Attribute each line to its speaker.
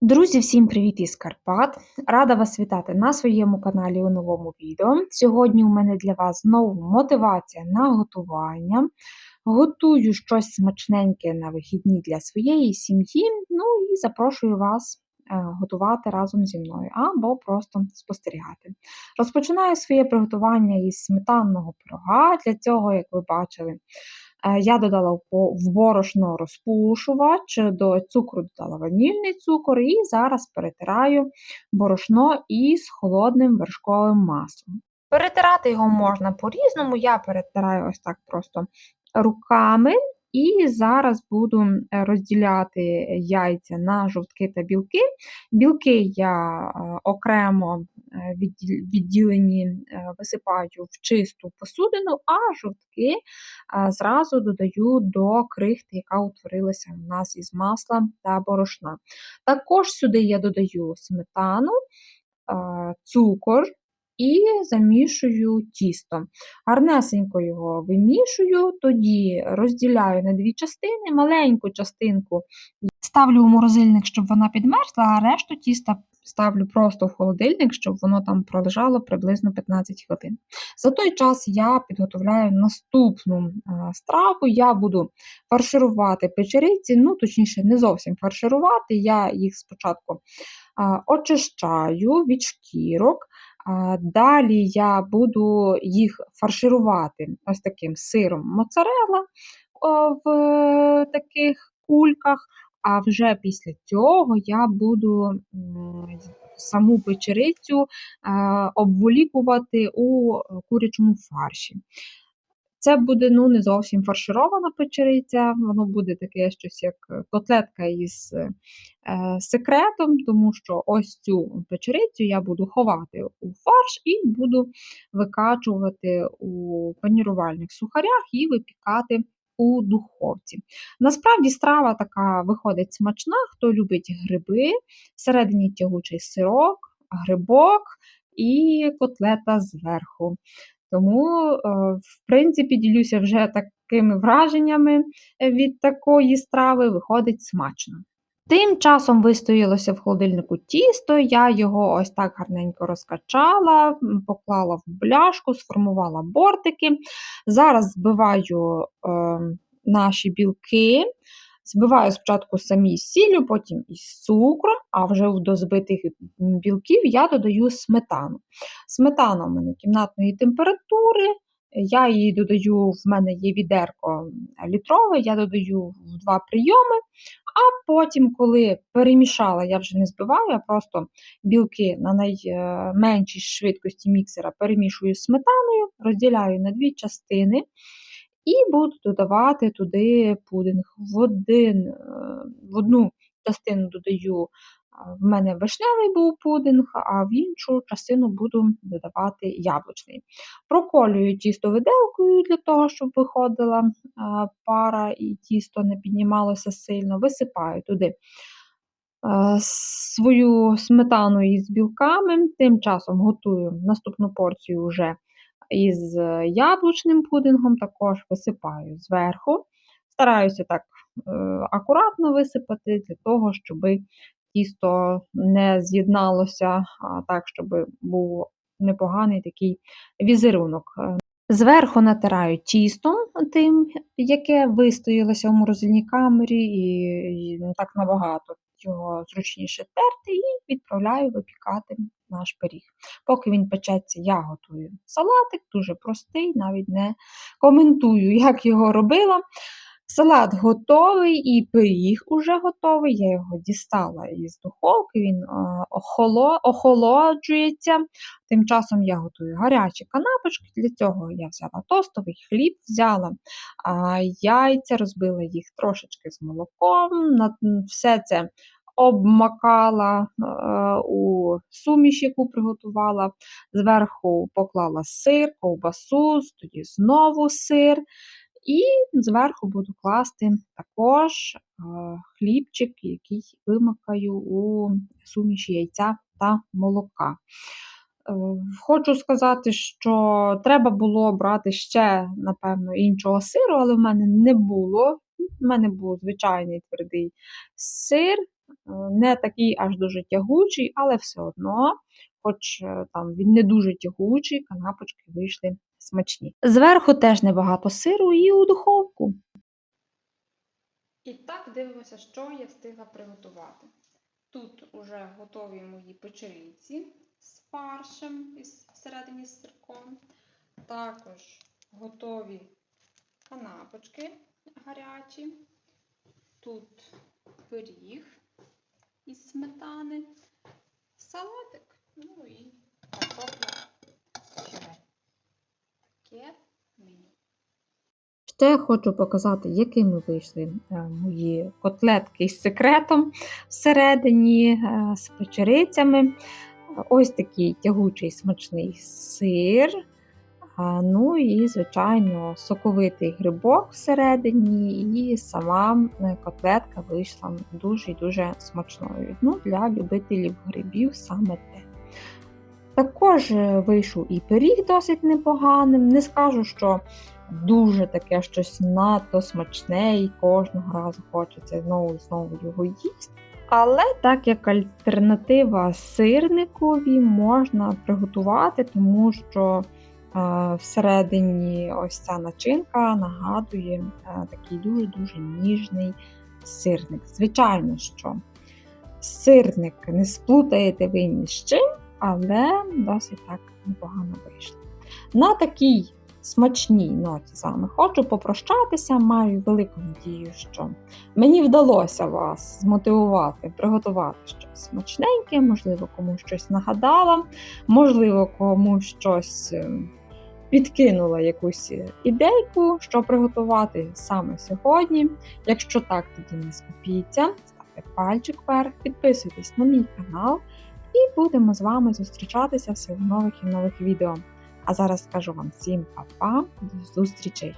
Speaker 1: Друзі, всім привіт із Карпат! Рада вас вітати на своєму каналі у новому відео. Сьогодні у мене для вас знову мотивація на готування. Готую щось смачненьке на вихідні для своєї сім'ї, ну і запрошую вас е, готувати разом зі мною або просто спостерігати. Розпочинаю своє приготування із сметанного пирога. Для цього, як ви бачили, я додала в борошно розпушувач, до цукру додала ванільний цукор і зараз перетираю борошно із холодним вершковим маслом. Перетирати його можна по-різному, я перетираю ось так просто руками. І зараз буду розділяти яйця на жовтки та білки. Білки я е, окремо Е, відділені е, висипаю в чисту посудину, а жовтки е, зразу додаю до крихти, яка утворилася у нас із масла та борошна. Також сюди я додаю сметану, цукор. І замішую тісто. Гарнесенько його вимішую, тоді розділяю на дві частини, маленьку частинку ставлю у морозильник, щоб вона підмерзла, а решту тіста ставлю просто в холодильник, щоб воно там пролежало приблизно 15 хвилин. За той час я підготовляю наступну страву. Я буду фарширувати печериці, ну, точніше, не зовсім фарширувати. Я їх спочатку очищаю від шкірок. Далі я буду їх фарширувати ось таким сиром моцарелла в таких кульках. А вже після цього я буду саму печерицю обволікувати у курячому фарші. Це буде ну, не зовсім фарширована печериця, воно буде таке щось як котлетка із е, секретом, тому що ось цю печерицю я буду ховати у фарш і буду викачувати у панірувальних сухарях і випікати у духовці. Насправді страва така виходить смачна, хто любить гриби, всередині тягучий сирок, грибок і котлета зверху. Тому, е, в принципі, ділюся вже такими враженнями від такої страви, виходить смачно. Тим часом вистоялося в холодильнику тісто, я його ось так гарненько розкачала, поклала в бляшку, сформувала бортики. Зараз збиваю е, наші білки, збиваю спочатку самі сіллю, потім із цукром, а вже до збитих білків я додаю сметану. Сметана у мене кімнатної температури. Я її додаю, в мене є відерко літрове, я додаю в два прийоми, а потім, коли перемішала, я вже не збиваю, я просто білки на найменшій швидкості міксера перемішую з сметаною, розділяю на дві частини і буду додавати туди пудинг. В, один, е, в одну частину додаю в мене вишневий був пудинг, а в іншу частину буду додавати яблучний. Проколюю тісто виделкою для того, щоб виходила пара і тісто не піднімалося сильно, висипаю туди свою сметану із білками, тим часом готую наступну порцію вже із яблучним пудингом, також висипаю зверху. Стараюся так е, акуратно висипати для того, щоб тісто не з'єдналося так, щоб був непоганий такий візерунок. Зверху натираю тістом тим, яке вистоялося в морозильній камері, і так набагато його зручніше терти, і відправляю випікати наш пиріг. Поки він печеться, я готую салатик, дуже простий, навіть не коментую, як його робила. Салат готовий і пиріг уже готовий. Я його дістала із духовки, він охоло, охолоджується. Тим часом я готую гарячі канапочки. Для цього я взяла тостовий хліб, взяла яйця, розбила їх трошечки з молоком. Все це обмакала у суміш, яку приготувала, зверху поклала сир, ковбасу, тоді знову сир. І зверху буду класти також е, хлібчик, який вимикаю у суміші яйця та молока. Е, хочу сказати, що треба було брати ще, напевно, іншого сиру, але в мене не було. У мене був звичайний твердий сир, не такий аж дуже тягучий, але все одно, хоч е, там він не дуже тягучий, канапочки вийшли смачні. Зверху теж небагато сиру і у духовку. І так дивимося, що я встигла приготувати. Тут уже готові мої печериці з фаршем із всередині з сирком. Також готові канапочки гарячі. Тут пиріг із сметани, салатик, ну і картопля. Таке меню. Ще хочу показати, якими вийшли е, мої котлетки з секретом всередині, е, з печерицями. Ось такий тягучий смачний сир. Ну і, звичайно, соковитий грибок всередині, і сама е, котлетка вийшла дуже-дуже смачною. Ну, Для любителів грибів саме те. Також е, вийшов і пиріг досить непоганим. Не скажу, що дуже таке щось надто смачне, і кожного разу хочеться знову і знову його їсти. Але так як альтернатива сирникові можна приготувати, тому що е, всередині ось ця начинка нагадує е, такий дуже-дуже ніжний сирник. Звичайно, що сирник не сплутаєте ви ні з чим, але досить так непогано вийшло. На такій смачній ноті з вами хочу попрощатися. Маю велику надію, що мені вдалося вас змотивувати, приготувати щось смачненьке, можливо, комусь щось нагадала, можливо, комусь щось е, підкинула якусь ідейку, що приготувати саме сьогодні. Якщо так, тоді не скупіться, ставте пальчик вверх, підписуйтесь на мій канал. І будемо з вами зустрічатися все в нових і нових відео. А зараз скажу вам всім па-па, до зустрічей!